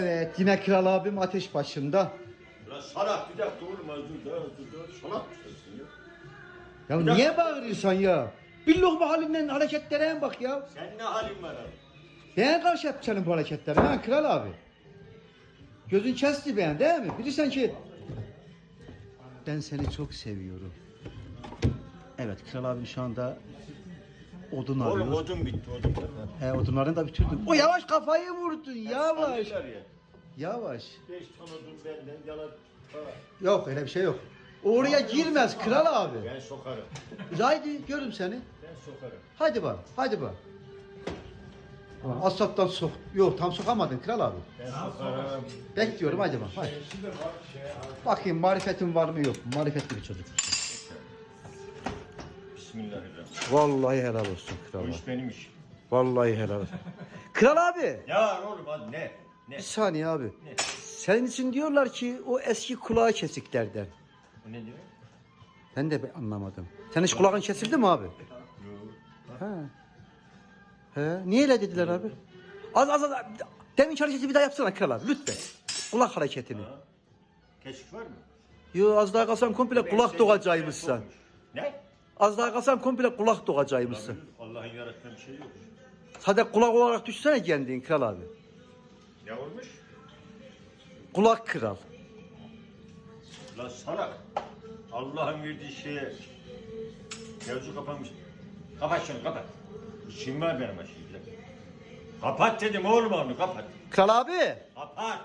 Evet yine kral abim ateş başında. Lan salak bir dakika oğlum az dur daha dur daha salak mısın ya? Ya Bir niye bağırıyorsun ya? Bir lokma halinden hareketlere bak ya. Sen ne halin var abi? Ben karşı yap senin bu hareketlerine ha kral abi. Gözün kesti beğen değil mi? Bilirsen ki ben seni çok seviyorum. Evet kral abim şu anda odun arıyor. Oğlum odun bitti odun. He odunlarını da bitirdim. O yavaş kafayı vurdun yavaş. Yavaş. Beş ton odun benden yalan. Yok öyle bir şey yok. Oraya girmez kral abi. Ben sokarım. Haydi görüm seni. Ben sokarım. Hadi bak, hadi bak. Asfalttan sok. Yok tam sokamadın kral abi. Ben sokarım. Bekliyorum hadi bak. Hadi. Bakayım marifetin var mı yok mu? Marifetli bir çocuk. Bismillahirrahmanirrahim. Vallahi helal olsun kral Bu iş benim iş. Vallahi helal olsun. Kral abi. Var oğlum hadi ne? Ne? Bir saniye abi. Ne? Senin için diyorlar ki o eski kulağı kesiklerden. O ne diyor? Ben de anlamadım. Senin hiç kulağın kesildi mi abi? Yok. He. He. Niye öyle dediler abi? Az az az. Demin hareketi bir daha yapsana kral abi lütfen. Kulak hareketini. Ha? Kesik var mı? Yo az daha kalsam komple kulak seni- Az daha kalsam komple kulak dokacağıymışsın. Allah'ın yarattığı bir şey yok. Sadece kulak olarak düşsene kendin kral abi. Ne olmuş? Kulak kral. Lan salak. Allah'ın verdiği şeye mevzu kapanmış. Kapat şunu kapat. İşim var benim aşağıda. Kapat dedim oğlum onu kapat. Kral abi. Kapat.